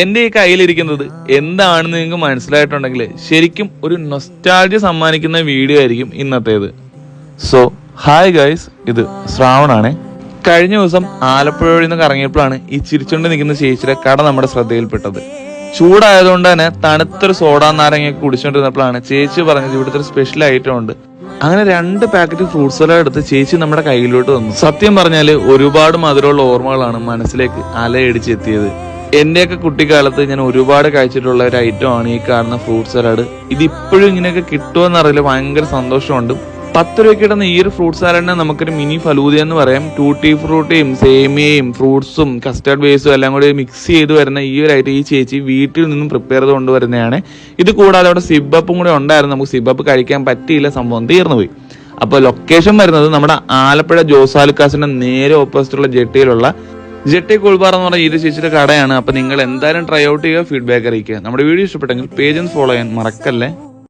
എന്റെ ഈ കയ്യിലിരിക്കുന്നത് എന്താണെന്ന് നിങ്ങൾക്ക് മനസ്സിലായിട്ടുണ്ടെങ്കിൽ ശരിക്കും ഒരു നൊസ്റ്റാൾജി സമ്മാനിക്കുന്ന വീഡിയോ ആയിരിക്കും ഇന്നത്തേത്. സോ ഹായ് ഗൈസ് ഇത് ശ്രാവണാണ്. കഴിഞ്ഞ ദിവസം ആലപ്പുഴയിൽ നിന്ന് കറങ്ങിയപ്പോഴാണ് ഈ ചിരിച്ചുകൊണ്ട് നിൽക്കുന്ന ചേച്ചിയുടെ കട നമ്മുടെ ശ്രദ്ധയിൽപ്പെട്ടത്. ചൂടായതുകൊണ്ട് തന്നെ തണുത്തൊരു സോഡാ നാരങ്ങ കുടിച്ചുകൊണ്ടിരുന്നപ്പോഴാണ് ചേച്ചി പറഞ്ഞത് ഇവിടുത്തെ ഒരു സ്പെഷ്യൽ ഐറ്റം ഉണ്ട്. അങ്ങനെ രണ്ട് പാക്കറ്റ് ഫ്രൂട്ട് സലാഡ് എടുത്ത് ചേച്ചി നമ്മുടെ കയ്യിലോട്ട് തന്നു. സത്യം പറഞ്ഞാൽ ഒരുപാട് മധുരമുള്ള ഓർമ്മകളാണ് മനസ്സിലേക്ക് അലയടിച്ച് എന്റെയൊക്കെ കുട്ടിക്കാലത്ത് ഞാൻ ഒരുപാട് കഴിച്ചിട്ടുള്ള ഒരു ഐറ്റം ആണ് ഈ കാണുന്ന ഫ്രൂട്ട് സലാഡ് ഇത് ഇപ്പോഴും ഇങ്ങനെയൊക്കെ കിട്ടുമെന്നറിയില്ല ഭയങ്കര സന്തോഷമുണ്ട്. പത്ത് രൂപയ്ക്ക് കിട്ടുന്ന ഈ ഒരു ഫ്രൂട്ട് സാലഡിനെ നമുക്കൊരു മിനി ഫലൂദ എന്ന് പറയാം. ടൂട്ടി ഫ്രൂട്ടിയും സേമിയയും ഫ്രൂട്ട്സും കസ്റ്റർഡ് ബേസും എല്ലാം കൂടി മിക്സ് ചെയ്ത് വരുന്ന ഈ ഒരു ഐറ്റം ഈ ചേച്ചി വീട്ടിൽ നിന്നും പ്രിപ്പയർ ചെയ്ത് കൊണ്ടുവരുന്നതാണ്. ഇത് കൂടാതെ അവിടെ സിബപ്പും കൂടെ ഉണ്ടായിരുന്നു. നമുക്ക് സിബപ്പ് കഴിക്കാൻ പറ്റിയില്ല. സംഭവം തീർന്നുപോയി അപ്പോൾ ലൊക്കേഷൻ വരുന്നത് നമ്മുടെ ആലപ്പുഴ ജോസാലുക്കാസിന്റെ നേരെ ഓപ്പോസിറ്റുള്ള ജെട്ടിയിലുള്ള ജെട്ടി കൂൾബാർ എന്ന് പറഞ്ഞ ഒരു ചേച്ചിയുടെ കടയാണ്. അപ്പൊ നിങ്ങൾ എന്തായാലും ട്രൈ ഔട്ട് ചെയ്യുക ഫീഡ്ബാക്ക് അറിയിക്കുക. നമ്മുടെ വീഡിയോ ഇഷ്ടപ്പെട്ടെങ്കിൽ പേജ് ഫോളോ ചെയ്യാൻ മറക്കല്ലേ?